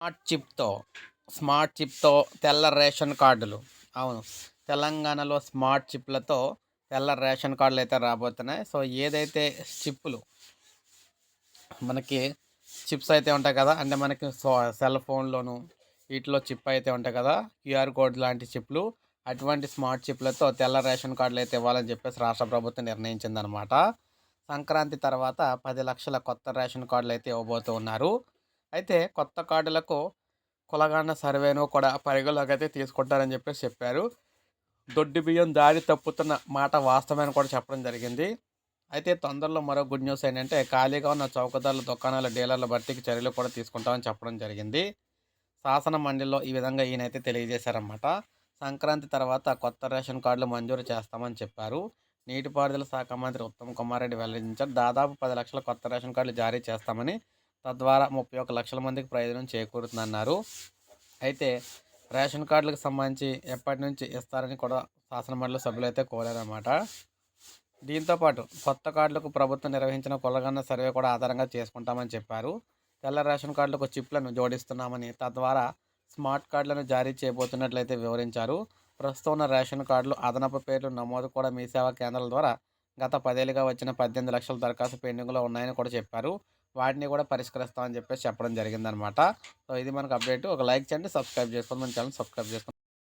Smart చిప్తో smart చిప్తో తెల్ల ration కార్డులు. అవును. తెలంగాణలో స్మార్ట్ చిప్లతో తెల్ల రేషన్ కార్డులు అయితే రాబోతున్నాయి. సో ఏదైతే చిప్పులు మనకి చిప్స్ అయితే ఉంటాయి కదా అంటే మనకి సెల్ ఫోన్లోను వీటిలో చిప్ అయితే ఉంటాయి కదా క్యూఆర్ కోడ్ లాంటి చిప్లు అటువంటి స్మార్ట్ చిప్లతో తెల్ల రేషన్ కార్డులు అయితే ఇవ్వాలని చెప్పేసి రాష్ట్ర ప్రభుత్వం నిర్ణయించిందనమాట సంక్రాంతి తర్వాత పది లక్షల కొత్త రేషన్ కార్డులు అయితే ఇవ్వబోతూ ఉన్నారు. అయితే కొత్త కార్డులకు కులగాన సర్వేను కూడా పరిగణలోకి అయితే తీసుకుంటారని చెప్పేసి చెప్పారు. దొడ్డి బియ్యం దారి తప్పుతున్న మాట వాస్తవమని కూడా చెప్పడం జరిగింది. అయితే తొందరలో మరో గుడ్ న్యూస్ ఏంటంటే ఖాళీగా ఉన్న చౌకదారుల దుకాణాల డీలర్ల భర్తీకి చర్యలు కూడా తీసుకుంటామని చెప్పడం జరిగింది. శాసన మండలిలో ఈ విధంగా ఈయనైతే తెలియజేశారన్నమాట. సంక్రాంతి తర్వాత కొత్త రేషన్ కార్డులు మంజూరు చేస్తామని చెప్పారు. నీటిపారుదల శాఖ మంత్రి ఉత్తమ్ కుమార్ రెడ్డి వెల్లడించారు. దాదాపు పది లక్షల కొత్త రేషన్ కార్డులు జారీ చేస్తామని తద్వారా ముప్పై ఒక లక్షల మందికి ప్రయోజనం చేకూరుతుందన్నారు. అయితే రేషన్ కార్డులకు సంబంధించి ఎప్పటి నుంచి ఇస్తారని కూడా శాసనమండలి సభ్యులు అయితే కోరారన్నమాట దీంతోపాటు కొత్త కార్డులకు ప్రభుత్వం నిర్వహించిన కొలగన్న సర్వే కూడా ఆధారంగా చేసుకుంటామని చెప్పారు. తెల్ల రేషన్ కార్డులకు చిప్లను జోడిస్తున్నామని తద్వారా స్మార్ట్ కార్డులను జారీ చేయబోతున్నట్లయితే వివరించారు. ప్రస్తుతం ఉన్న రేషన్ కార్డులు అదనపు పేర్లు నమోదు కూడా మీ సేవా కేంద్రాల ద్వారా గత పదేళ్ళుగా వచ్చిన పద్దెనిమిది లక్షల దరఖాస్తు పెండింగ్లో ఉన్నాయని కూడా చెప్పారు. వాటిని కూడా పరిష్కరిస్తామని చెప్పేసి చెప్పడం జరిగిందనమాట. సో ఇది మనకు అప్డేట్. ఒక లైక్ చేయండి సబ్స్క్రైబ్ చేసుకోండి. మన ఛానల్ సబ్స్క్రైబ్ చేసుకోండి.